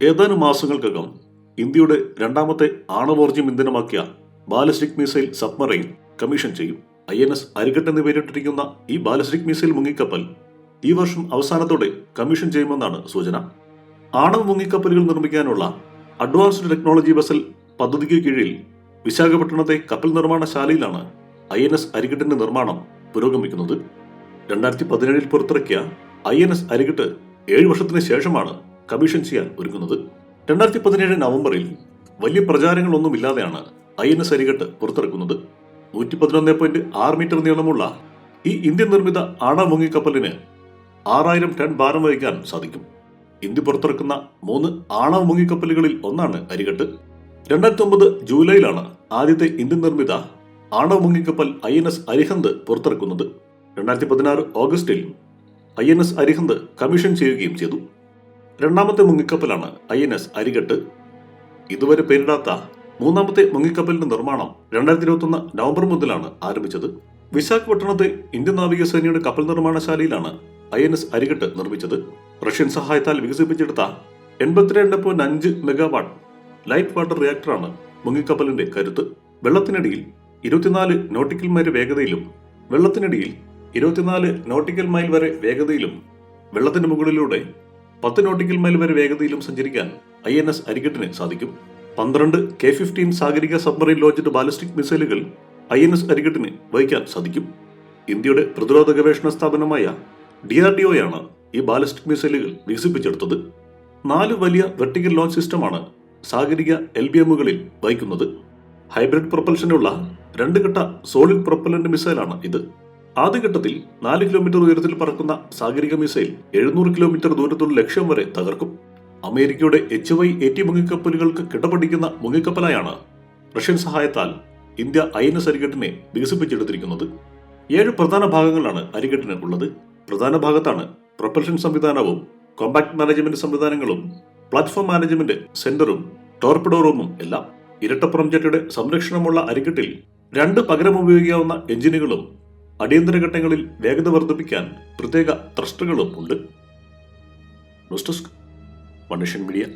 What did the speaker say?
ഏതാനും മാസങ്ങൾക്കകം ഇന്ത്യയുടെ രണ്ടാമത്തെ ആണവോർജ്യം ഇന്ധനമാക്കിയ ബാലിസ്റ്റിക് മിസൈൽ സബ്മറൈൻ കമ്മീഷൻ ചെയ്യും. ഐ എൻ എസ് അരികട്ട് എന്ന് പേരിട്ടിരിക്കുന്ന ഈ ബാലിസ്റ്റിക് മിസൈൽ മുങ്ങിക്കപ്പൽ ഈ വർഷം അവസാനത്തോടെ കമ്മീഷൻ ചെയ്യുമെന്നാണ് സൂചന. ആണവ മുങ്ങിക്കപ്പലുകൾ നിർമ്മിക്കാനുള്ള അഡ്വാൻസ്ഡ് ടെക്നോളജി ബസൽ പദ്ധതിക്ക് കീഴിൽ വിശാഖപട്ടണത്തെ കപ്പൽ നിർമ്മാണശാലയിലാണ് ഐ എൻ എസ് അരികട്ടിന്റെ നിർമ്മാണം പുരോഗമിക്കുന്നത്. രണ്ടായിരത്തി പതിനേഴിൽ പുറത്തിറക്കിയ ഐ എൻ എസ് അരികട്ട് ഏഴ് വർഷത്തിന് ശേഷമാണ് കമ്മീഷൻ ചെയ്യാൻ ഒരുങ്ങുന്നത്. രണ്ടായിരത്തി പതിനേഴ് നവംബറിൽ വലിയ പ്രചാരങ്ങളൊന്നുമില്ലാതെയാണ് ഐ എൻ എസ് അരികട്ട് പുറത്തിറക്കുന്നത്. നൂറ്റി പതിനൊന്ന് പോയിന്റ് ആറ് മീറ്റർ നീളമുള്ള ഈ ഇന്ത്യൻ നിർമ്മിത ആണവ മുങ്ങിക്കപ്പലിന് ആറായിരം ടൺ ഭാരം വഹിക്കാൻ സാധിക്കും. ഇന്ത്യ പുറത്തിറക്കുന്ന മൂന്ന് ആണവ മുങ്ങിക്കപ്പലുകളിൽ ഒന്നാണ് അരികട്ട്. രണ്ടായിരത്തി ഒമ്പത് ജൂലൈയിലാണ് ആദ്യത്തെ ഇന്ത്യൻ നിർമ്മിത ആണവ മുങ്ങിക്കപ്പൽ ഐ എൻ എസ് അരിഹന്ത് പുറത്തിറക്കുന്നത്. രണ്ടായിരത്തി പതിനാറ് ഓഗസ്റ്റിൽ I N S Arihant commission ചെയ്യുകയും ചെയ്തു. രണ്ടാമത്തെ മുങ്ങിക്കപ്പലാണ് ഐ എൻ എസ് അരികട്ട്. ഇതുവരെ പേരിടാത്ത മൂന്നാമത്തെ മുങ്ങിക്കപ്പലിന്റെ നിർമ്മാണം രണ്ടായിരത്തി ഇരുപത്തൊന്ന് നവംബർ മുതലാണ് ആരംഭിച്ചത്. വിശാഖപട്ടണത്തെ ഇന്ത്യൻ നാവികസേനയുടെ കപ്പൽ നിർമ്മാണശാലയിലാണ് ഐ എൻ എസ് അരികട്ട് നിർമ്മിച്ചത്. റഷ്യൻ സഹായത്താൽ വികസിപ്പിച്ചെടുത്ത എൺപത്തിരണ്ട് പോയിന്റ് അഞ്ച് മെഗാവാട്ട് ലൈറ്റ് വാട്ടർ റിയാക്ടറാണ് മുങ്ങിക്കപ്പലിന്റെ കരുത്ത്. വെള്ളത്തിനടിയിൽ ഇരുപത്തിനാല് നോട്ടിക്കൽ മൈൽ വേഗതയിലും വെള്ളത്തിനടിയിൽ ഇരുപത്തിനാല് നോട്ടിക്കൽ മൈൽ വരെ വേഗതയിലും വെള്ളത്തിന് മുകളിലൂടെ പത്ത് നോട്ടിക്കൽ മൈൽ വരെ വേഗതയിലും സഞ്ചരിക്കാൻ ഐ എൻ എസ് അരികട്ടിന് സാധിക്കും. പന്ത്രണ്ട് K fifteen Sagarika submarine launched ballistic മിസൈലുകൾ ഐ എൻ എസ് അരികട്ടിന് വഹിക്കാൻ സാധിക്കും. ഇന്ത്യയുടെ പ്രതിരോധ ഗവേഷണ സ്ഥാപനമായ ഡി ആർ ഈ ബാലിസ്റ്റിക് മിസൈലുകൾ വികസിപ്പിച്ചെടുത്തത്. നാല് വലിയ വെർട്ടിക്കൽ ലോഞ്ച് സിസ്റ്റമാണ് സാഗരിക എൽ ബി എമ്മുകളിൽ വഹിക്കുന്നത്. ഹൈബ്രിഡ് പ്രൊപ്പൽഷനുള്ള രണ്ട് ഘട്ട സോളിഡ് പ്രൊപ്പലന്റ് മിസൈലാണ് ഇത്. ആദ്യഘട്ടത്തിൽ നാല് കിലോമീറ്റർ ഉയരത്തിൽ പറക്കുന്ന സാഗരിക മിസൈൽ എഴുന്നൂറ് കിലോമീറ്റർ ദൂരത്തുള്ള ലക്ഷ്യം വരെ തകർക്കും. അമേരിക്കയുടെ എച്ച് വൈ എറ്റി മുങ്ങിക്കപ്പലുകൾക്ക് കിടപടിക്കുന്ന മുങ്ങിക്കപ്പലായാണ് റഷ്യൻ സഹായത്താൽ ഇന്ത്യ ഐ എൻ എസ് അരികട്ടിനെ വികസിപ്പിച്ചെടുത്തിരിക്കുന്നത്. ഏഴ് പ്രധാന ഭാഗങ്ങളാണ് അരികട്ടിന് ഉള്ളത്. പ്രധാന ഭാഗത്താണ് പ്രൊപ്പൽഷൻ സംവിധാനവും കോമ്പാക്ട് മാനേജ്മെന്റ് സംവിധാനങ്ങളും പ്ലാറ്റ്ഫോം മാനേജ്മെന്റ് സെന്ററും ടോർപിഡോ റൂമും എല്ലാം. ഇരട്ടപ്പുറം ജെട്ടിയുടെ സംരക്ഷണമുള്ള അരികട്ടിൽ രണ്ട് പകരം ഉപയോഗിക്കാവുന്ന എഞ്ചിനുകളും അടിയന്തര ഘട്ടങ്ങളിൽ വേഗത വർദ്ധിപ്പിക്കാൻ പ്രത്യേക ട്രസ്റ്റുകളും ഉണ്ട്. News desk media.